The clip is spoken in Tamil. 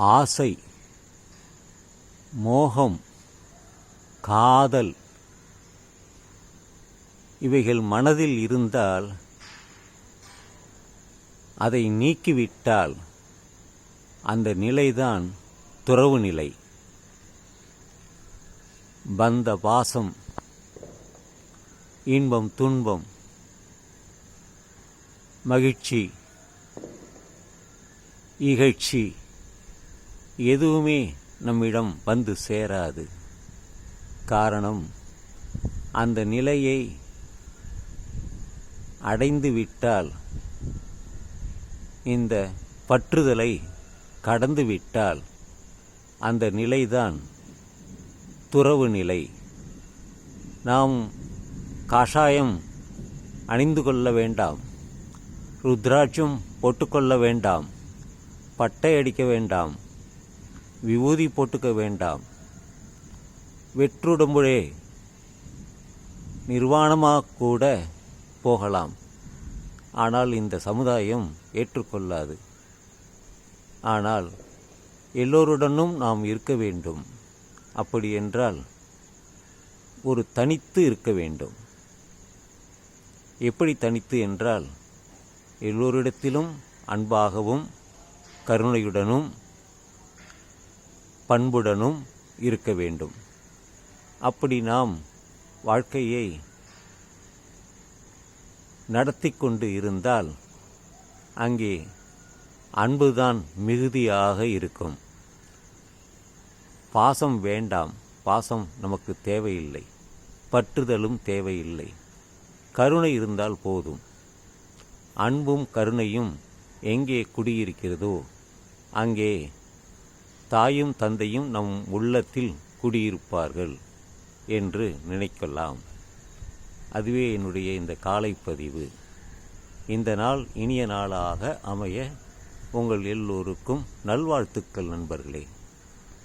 ஆசை மோகம் காதல் இவைகள் மனதில் இருந்தால் அதை நீக்கிவிட்டால் அந்த நிலைதான் துறவு நிலை. பந்த பாசம் இன்பம் துன்பம் மகிழ்ச்சி இகழ்ச்சி எதுவுமே நம்மிடம் வந்து சேராது. காரணம் அந்த நிலையை அடைந்து விட்டால் இந்த பற்றுதலை கடந்துவிட்டால் அந்த நிலைதான் துறவு நிலை. நாம் காஷாயம் அணிந்து கொள்ள வேண்டாம் ருத்ராட்சம் போட்டுக்கொள்ள வேண்டாம் பட்டை அடிக்க வேண்டாம் விபூதி போட்டுக்க வேண்டாம். வெற்றுடம்புழே நிர்வாணமாக கூட போகலாம். ஆனால் இந்த சமுதாயம் ஏற்றுக்கொள்ளாது. ஆனால் எல்லோருடனும் நாம் இருக்க வேண்டும். அப்படி என்றால் ஒரு தனித்து இருக்க வேண்டும். எப்படி தனித்து என்றால் எல்லோரிடத்திலும் அன்பாகவும் கருணையுடனும் பண்புடனும் இருக்க வேண்டும். அப்படி நாம் வாழ்க்கையை நடத்தி கொண்டு இருந்தால் அங்கே அன்புதான் மிகுதியாக இருக்கும். பாசம் வேண்டாம். பாசம் நமக்கு தேவையில்லை. பற்றுதலும் தேவையில்லை. கருணை இருந்தால் போதும். அன்பும் கருணையும் எங்கே குடியிருக்கிறதோ அங்கே தாயும் தந்தையும் நம் உள்ளத்தில் குடியிருப்பார்கள் என்று நினைக்கலாம். அதுவே என்னுடைய இந்த காலை பதிவு இந்த நாள் இனிய நாளாக அமைய உங்கள் எல்லோருக்கும் நல்வாழ்த்துக்கள் நண்பர்களே.